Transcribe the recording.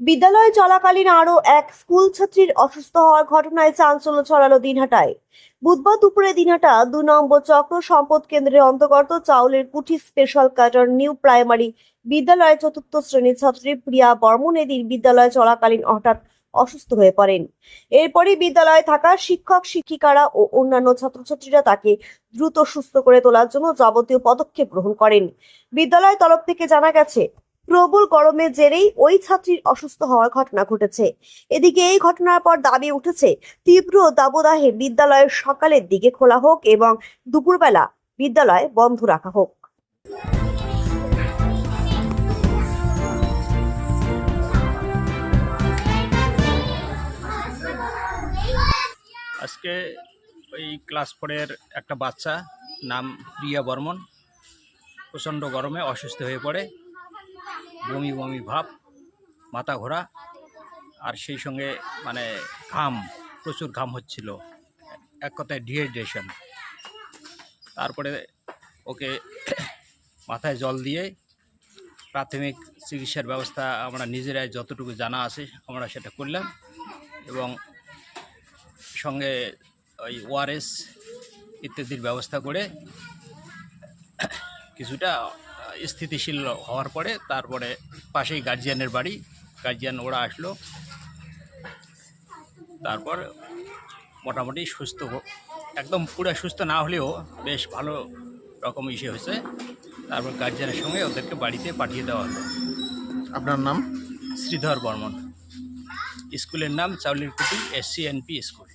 বিদ্যালয়ে চলাকালীন আরও এক স্কুল ছাত্রীর অসুস্থ হওয়ার ঘটনায় চাঞ্চল্য ছড়ালো দিনহাটায়। বুধবার দুপুরে দিনহাটা দু নম্বর চক্র সম্পদ কেন্দ্রের অন্তর্গত চাউলের কুঠি স্পেশাল কাটার নিউ প্রাইমারি বিদ্যালয়ের চতুর্থ শ্রেণির ছাত্রী প্রিয়া বর্মন এদিন বিদ্যালয়ে চলাকালীন হঠাৎ অসুস্থ হয়ে পড়েন। এরপরই বিদ্যালয়ে থাকা শিক্ষক, শিক্ষিকারা ও অন্যান্য ছাত্রছাত্রীরা তাকে দ্রুত সুস্থ করে তোলার জন্য যাবতীয় পদক্ষেপ গ্রহণ করেন। বিদ্যালয়ের তরফ থেকে জানা গেছে প্রবল গরমের জেরেই ওই ছাত্রীর অসুস্থ হওয়ার ঘটনা ঘটেছে। এদিকে এই ঘটনার পর দাবি উঠেছে, তীব্র দাবদাহে বিদ্যালয়ের সকালের দিকে খোলা হোক এবং দুপুরবেলা বিদ্যালয় বন্ধ রাখা হোক। আজকে ওই ক্লাস ফোরের একটা বাচ্চা, নাম প্রিয়া বর্মন, প্রচণ্ড গরমে অসুস্থ হয়ে পড়ে। বমি বমি ভাব, মাথা ঘোরা, আর সেই সঙ্গে মানে ঘাম, প্রচুর ঘাম হচ্ছিল। এক কথায় ডিহাইড্রেশন তারপরে ওকে মাথায় জল দিয়ে প্রাথমিক চিকিৎসার ব্যবস্থা আমরা নিজেরাই যতটুকু জানা আছে আমরা সেটা করলাম এবং সঙ্গে ওই ওআরএস ইত্যাদির ব্যবস্থা করে কিছুটা স্থিতিশীল হওয়ার পরে তারপরে পাশেই গার্জিয়ানের বাড়ি। গার্জিয়ান ওরা আসলো। তারপর মোটামুটি সুস্থ একদম পুরো সুস্থ না হলেও বেশ ভালো রকম ইসে হয়েছে। তারপর গার্জিয়ানের সঙ্গে ওদেরকে বাড়িতে পাঠিয়ে দেওয়া হলো। আপনার নাম? শ্রীধর বর্মন। স্কুলের নাম চাউলির কুটি এসসিএনপি স্কুল